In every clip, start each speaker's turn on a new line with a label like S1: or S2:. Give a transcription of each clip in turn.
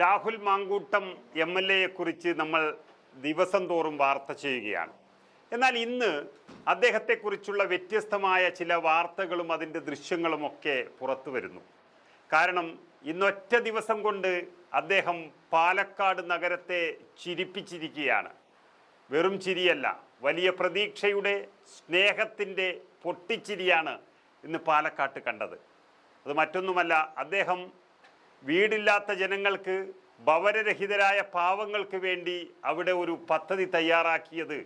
S1: Rahul Mankoottam M L എയെ കുറിച്ച് നമ്മൾ ദിവസം തോറും വാർത്ത ചെയ്യുകയാണ്. എന്നാൽ ഇന്ന് അദ്ദേഹത്തെക്കുറിച്ചുള്ള വ്യത്യസ്തമായ ചില വാർത്തകളും അതിന്റെ ദൃശ്യങ്ങളുമൊക്കെ പുറത്തു വരുന്നു. കാരണം ഇന്നൊറ്റ ദിവസം കൊണ്ട് അദ്ദേഹം പാലക്കാട് നഗരത്തെ ചിരിപ്പിച്ചിരിക്കുകയാണ്. വെറും ചിരിയല്ല വലിയ പ്രതീക്ഷയുടെ സ്നേഹത്തിന്റെ പൊട്ടിച്ചിരിയാണ് ഇന്ന് പാലക്കാട്ട് കണ്ടത്. അത് മറ്റൊന്നുമല്ല അദ്ദേഹം വീടില്ലാത്ത ജനങ്ങൾക്ക് ഭവനരഹിതരായ പാവങ്ങൾക്ക് വേണ്ടി അവിടെ ഒരു പദ്ധതി തയ്യാറാക്കിയത്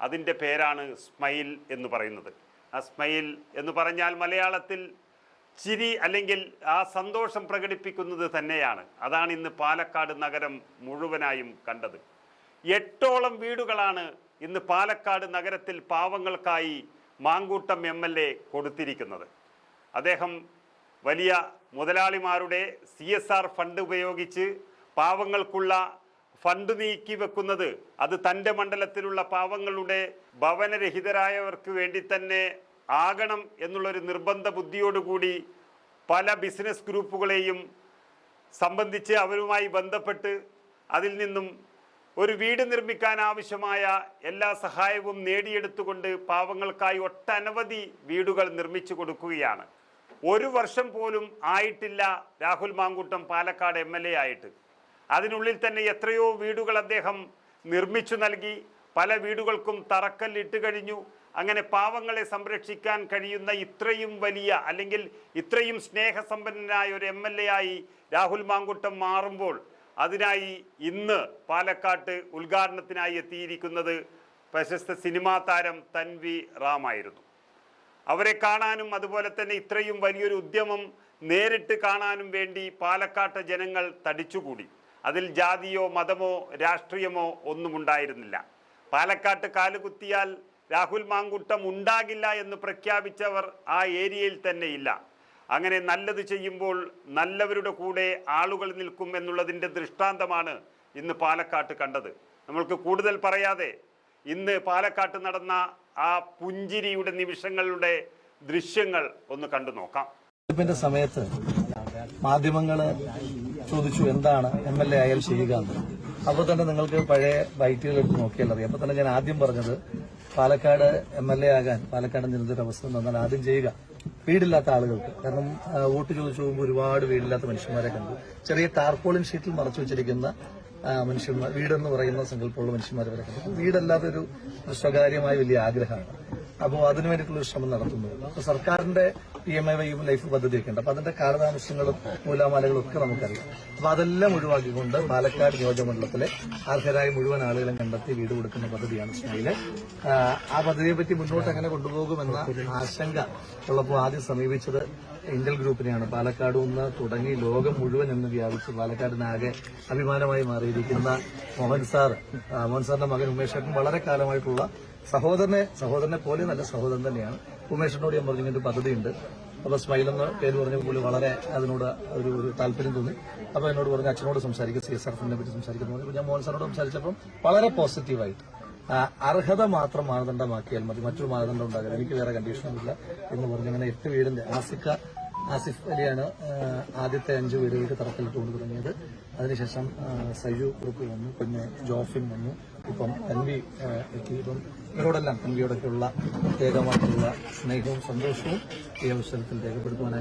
S1: അതിന്റെ പേരാണ് സ്മൈൽ എന്ന് പറയുന്നത്. ആ സ്മൈൽ എന്ന് പറഞ്ഞാൽ മലയാളത്തിൽ ചിരി അല്ലെങ്കിൽ ആ സന്തോഷം പ്രകടിപ്പിക്കുന്നത് തന്നെയാണ്. അതാണ് ഇന്ന് പാലക്കാട് നഗരം മുഴുവനായും കണ്ടത്. എട്ടോളം വീടുകളാണ് ഇന്ന് പാലക്കാട് നഗരത്തിൽ പാവങ്ങൾക്കായി മാങ്കൂട്ടം എം എൽ എ കൊടുത്തിരിക്കുന്നത്. അദ്ദേഹം വലിയ മുതലാളിമാരുടെ സി എസ് ആർ ഫണ്ട് ഉപയോഗിച്ച് പാവങ്ങൾക്കുള്ള ഫണ്ട് നീക്കി വെക്കുന്നത് അത് തന്റെ മണ്ഡലത്തിലുള്ള പാവങ്ങളുടെ ഭവനരഹിതരായവർക്ക് വേണ്ടി തന്നെ ആകണം എന്നുള്ളൊരു നിർബന്ധ ബുദ്ധിയോടുകൂടി പല ബിസിനസ് ഗ്രൂപ്പുകളെയും സംബന്ധിച്ച് അവരുമായി ബന്ധപ്പെട്ട് അതിൽ നിന്നും ഒരു വീട് നിർമ്മിക്കാൻ ആവശ്യമായ എല്ലാ സഹായവും നേടിയെടുത്തുകൊണ്ട് പാവങ്ങൾക്കായി ഒട്ടനവധി വീടുകൾ നിർമ്മിച്ചു കൊടുക്കുകയാണ്. ഒരു വർഷം പോലും ആയിട്ടില്ല Rahul Mankoottam Palakkad M L A ആയിട്ട്. അതിനുള്ളിൽ തന്നെ എത്രയോ വീടുകൾ അദ്ദേഹം നിർമ്മിച്ചു നൽകി. പല വീടുകൾക്കും തറക്കല്ലിട്ട് കഴിഞ്ഞു. അങ്ങനെ പാവങ്ങളെ സംരക്ഷിക്കാൻ കഴിയുന്ന ഇത്രയും വലിയ അല്ലെങ്കിൽ ഇത്രയും സ്നേഹസമ്പന്നനായ ഒരു എം എൽ എ ആയി രാഹുൽ മാങ്കുട്ടം മാറുമ്പോൾ അതിനായി ഇന്ന് പാലക്കാട്ട് ഉദ്ഘാടനത്തിനായി എത്തിയിരിക്കുന്നത് പ്രശസ്ത സിനിമാ താരം തൻവി റാമായിരുന്നു അവരെ കാണാനും അതുപോലെ തന്നെ ഇത്രയും വലിയൊരു ഉദ്യമം നേരിട്ട് കാണാനും വേണ്ടി പാലക്കാട്ടെ ജനങ്ങൾ തടിച്ചുകൂടി. അതിൽ ജാതിയോ മതമോ രാഷ്ട്രീയമോ ഒന്നും ഉണ്ടായിരുന്നില്ല. പാലക്കാട്ട് കാലുകുത്തിയാൽ രാഹുൽ മാങ്കുട്ടം ഉണ്ടാകില്ല എന്ന് പ്രഖ്യാപിച്ചവർ ആ ഏരിയയിൽ തന്നെ ഇല്ല. അങ്ങനെ നല്ലത് ചെയ്യുമ്പോൾ നല്ലവരുടെ കൂടെ ആളുകൾ നിൽക്കും എന്നുള്ളതിന്റെ ദൃഷ്ടാന്തമാണ് ഇന്ന് പാലക്കാട്ട് കണ്ടത്. നമ്മൾക്ക് കൂടുതൽ പറയാതെ ഇന്ന് പാലക്കാട്ട് നടന്ന ആ പുഞ്ചിരിയുടെ നിമിഷങ്ങളുടെ ദൃശ്യങ്ങൾ ഒന്ന് കണ്ടു നോക്കാം.
S2: തെരഞ്ഞെടുപ്പിന്റെ സമയത്ത് മാധ്യമങ്ങൾ ചോദിച്ചു എന്താണ് എം എൽ എ ആയാൽ ചെയ്യുക അപ്പോൾ തന്നെ നിങ്ങൾക്ക് പഴയ ബൈറ്റുകൾ എടുത്ത് നോക്കിയാൽ അപ്പോൾ തന്നെ ഞാൻ ആദ്യം പറഞ്ഞത് പാലക്കാട് എം എൽ എ ആകാൻ പാലക്കാട് നിരന്തര അവസ്ഥ പറഞ്ഞാൽ ആദ്യം ചെയ്യുക. വീടില്ലാത്ത ആളുകൾക്ക്. കാരണം വോട്ട് ചോദിച്ചു പോകുമ്പോൾ ഒരുപാട് വീടില്ലാത്ത മനുഷ്യന്മാരെ കണ്ടു. ചെറിയ ടാർപോളിൻ ഷീറ്റിൽ മറച്ചു വെച്ചിരിക്കുന്ന മനുഷ്യന്മാർ വീടെന്ന് പറയുന്ന സങ്കല്പമുള്ള മനുഷ്യന്മാർ വരെ കണ്ടു വീടല്ലാതെ ഒരു സ്വകാര്യമായ വലിയ ആഗ്രഹമാണ്. അപ്പോൾ അതിനു വേണ്ടിയിട്ടുള്ള ശ്രമം നടത്തുന്നു അപ്പോൾ സർക്കാരിന്റെ P M A Y life പദ്ധതിയൊക്കെ ഉണ്ട്. അപ്പോൾ അതിന്റെ കാലതാമസങ്ങളും മൂലാമാലകളും ഒക്കെ നമുക്കറിയാം. അപ്പോൾ അതെല്ലാം ഒഴിവാക്കിക്കൊണ്ട് പാലക്കാട് നിയോജകമണ്ഡലത്തിലെ അർഹരായ മുഴുവൻ ആളുകളും കണ്ടെത്തി വീട് കൊടുക്കുന്ന പദ്ധതിയാണ് സ്മൈൽ. ആ, പദ്ധതിയെപ്പറ്റി പദ്ധതിയെ പറ്റി മുന്നോട്ട് എങ്ങനെ കൊണ്ടുപോകുമെന്ന ആശങ്ക ഉള്ളപ്പോൾ ആദ്യം സമീപിച്ചത് ഇന്ത്യൻ ഗ്രൂപ്പിനെയാണ് പാലക്കാട് ഒന്ന് തുടങ്ങി ലോകം മുഴുവൻ എന്ന് വ്യാപിച്ച് പാലക്കാടിനാകെ അഭിമാനമായി മാറിയിരിക്കുന്ന മോഹൻ സാർ. മോഹൻ സാറിന്റെ മകൻ ഉമേഷ് വളരെ കാലമായിട്ടുള്ള സഹോദരനെ സഹോദരനെ പോലെ നല്ല സഹോദരൻ തന്നെയാണ്. ഉമേഷിനോട് ഞാൻ പറഞ്ഞു ഒരു പദ്ധതിയുണ്ട്. അപ്പൊ സ്മൈൽ എന്ന പേര് പറഞ്ഞ പോലെ വളരെ അതിനോട് ഒരു ഒരു താല്പര്യം തോന്നി. അപ്പൊ എന്നോട് പറഞ്ഞ അച്ഛനോട് സംസാരിക്കുക സി എസ് ആർ ഫണ്ടിനെ പറ്റി സംസാരിക്കുന്നു ഞാൻ മോഹൻ സാറിനോട് സംസാരിച്ചപ്പോൾ വളരെ പോസിറ്റീവായിട്ട് അർഹത മാത്രം മാനദണ്ഡമാക്കിയാൽ മതി. മറ്റൊരു മാനദണ്ഡം ഉണ്ടാകില്ല. എനിക്ക് വേറെ കണ്ടീഷനൊന്നുമില്ല എന്ന് പറഞ്ഞു അങ്ങനെ എട്ട് വീടിന്റെ ആസിക്ക ആസിഫ് അലിയാണ് ആദ്യത്തെ അഞ്ച് വീടുകൾക്ക് തറക്കല്ലിട്ട് കൊണ്ടു തുടങ്ങിയത്. അതിനുശേഷം സയ്യു കുറുപ്പ് വന്നു. പിന്നെ ജോഫിൻ വന്നു. ഇപ്പം തൻവി എത്തി. ഇപ്പം ഇവരോടെല്ലാം തൻവിയോടൊക്കെയുള്ള പ്രത്യേകമായിട്ടുള്ള സ്നേഹവും സന്തോഷവും ഈ അവസരത്തിൽ രേഖപ്പെടുത്തുവാനായി